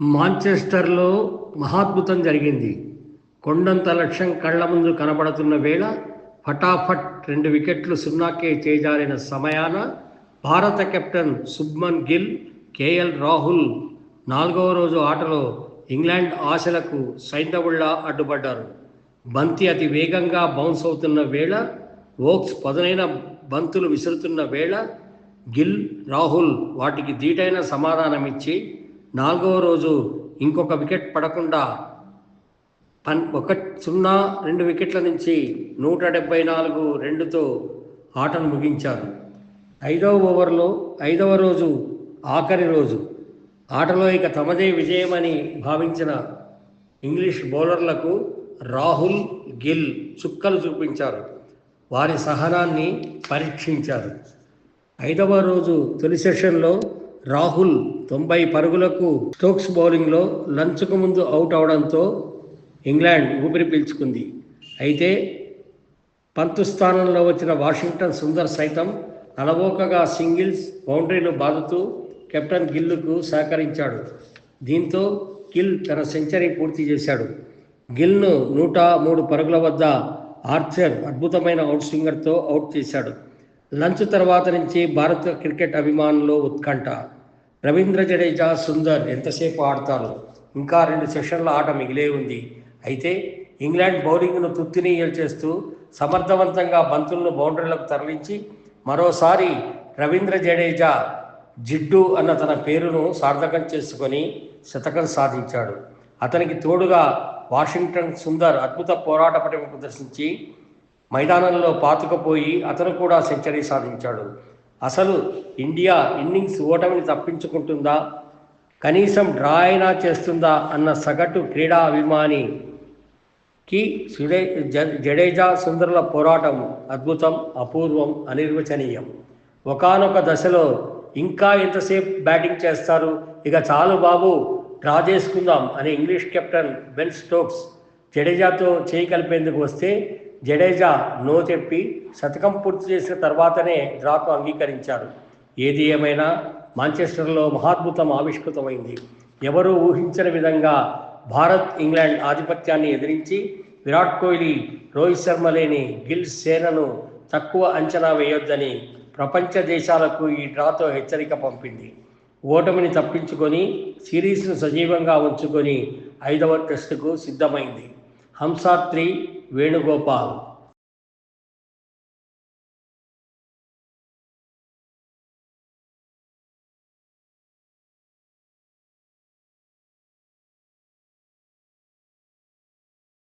మాంచెస్టర్లో మహాద్భుతం జరిగింది. కొండంత లక్ష్యం కళ్ళ ముందు కనబడుతున్న వేళ ఫటాఫట్ రెండు వికెట్లు సున్నాకే చేజారిన సమయాన భారత కెప్టెన్ శుభ్మన్ గిల్ కేఎల్ రాహుల్ నాలుగవ రోజు ఆటలో ఇంగ్లాండ్ ఆశలకు సైంధవుళ్ళా అడ్డుపడ్డారు. బంతి అతి వేగంగా బౌన్స్ అవుతున్న వేళ ఓక్స్ పదునైన బంతులు విసురుతున్న వేళ గిల్ రాహుల్ వాటికి ధీటైన సమాధానమిచ్చి నాలుగవ రోజు ఇంకొక వికెట్ పడకుండా పన్ ఒక సున్నా రెండు వికెట్ల నుంచి నూట డెబ్బై నాలుగు రెండుతో ఆటను ముగించారు. ఐదవ ఓవర్లో ఐదవ రోజు ఆఖరి రోజు ఆటలో ఇక తమదే విజయమని భావించిన ఇంగ్లీష్ బౌలర్లకు రాహుల్ గిల్ చుక్కలు చూపించారు. వారి సహనాన్ని పరీక్షించారు. ఐదవ రోజు తొలి సెషన్లో రాహుల్ తొంభై పరుగులకు స్టోక్స్ బౌలింగ్లో లంచ్కు ముందు అవుట్ అవడంతో ఇంగ్లాండ్ ఊపిరి పీల్చుకుంది. అయితే పంతు స్థానంలో వచ్చిన వాషింగ్టన్ సుందర్ సైతం అలవోకగా సింగిల్స్ బౌండరీలు బాదుతూ కెప్టెన్ గిల్లుకు సహకరించాడు. దీంతో గిల్ తన సెంచరీ పూర్తి చేశాడు. గిల్ను నూట మూడు పరుగుల వద్ద ఆర్చర్ అద్భుతమైన అవుట్ స్వింగర్తో అవుట్ చేశాడు. లంచ్ తర్వాత నుంచి భారత క్రికెట్ అభిమానులు ఉత్కంఠ రవీంద్ర జడేజా సుందర్ ఎంతసేపు ఆడతారు? ఇంకా రెండు సెషన్ల ఆట మిగిలే ఉంది. అయితే ఇంగ్లాండ్ బౌలింగ్ను తుత్తినీయలు చేస్తూ సమర్థవంతంగా బంతులను బౌండరీలకు తరలించి మరోసారి రవీంద్ర జడేజా జిడ్డు అన్న తన పేరును సార్థకం చేసుకొని శతకం సాధించాడు. అతనికి తోడుగా వాషింగ్టన్ సుందర్ అద్భుత పోరాట పటిమ ప్రదర్శించి మైదానంలో పాతుకుపోయి అతను కూడా సెంచరీ సాధించాడు. అసలు ఇండియా ఇన్నింగ్స్ ఓటమిని తప్పించుకుంటుందా? కనీసం డ్రా అయినా చేస్తుందా? అన్న సగటు క్రీడా అభిమానికి సుడే జడేజా సుందరుల పోరాటం అద్భుతం అపూర్వం అనిర్వచనీయం. ఒకానొక దశలో ఇంకా ఎంతసేపు బ్యాటింగ్ చేస్తారు? ఇక చాలు బాబు డ్రా చేసుకుందాం అని ఇంగ్లీష్ కెప్టెన్ బెన్ స్టోక్స్ జడేజాతో చేయి కలిపేందుకు వస్తే జడేజా నో చెప్పి శతకం పూర్తి చేసిన తర్వాతనే డ్రాకు అంగీకరించారు ఏది ఏమైనా మాంచెస్టర్లో మహాద్భుతం ఆవిష్కృతమైంది. ఎవరూ ఊహించని విధంగా భారత్ ఇంగ్లాండ్ ఆధిపత్యాన్ని ఎదిరించి విరాట్ కోహ్లీ రోహిత్ శర్మ లేని గిల్ సేనను తక్కువ అంచనా వేయొద్దని ప్రపంచ దేశాలకు ఈ డ్రాతో హెచ్చరిక పంపింది. ఓటమిని తప్పించుకొని సిరీస్ను సజీవంగా ఉంచుకొని ఐదవ టెస్టుకు సిద్ధమైంది. హంసాత్రి वेणुगोपाल।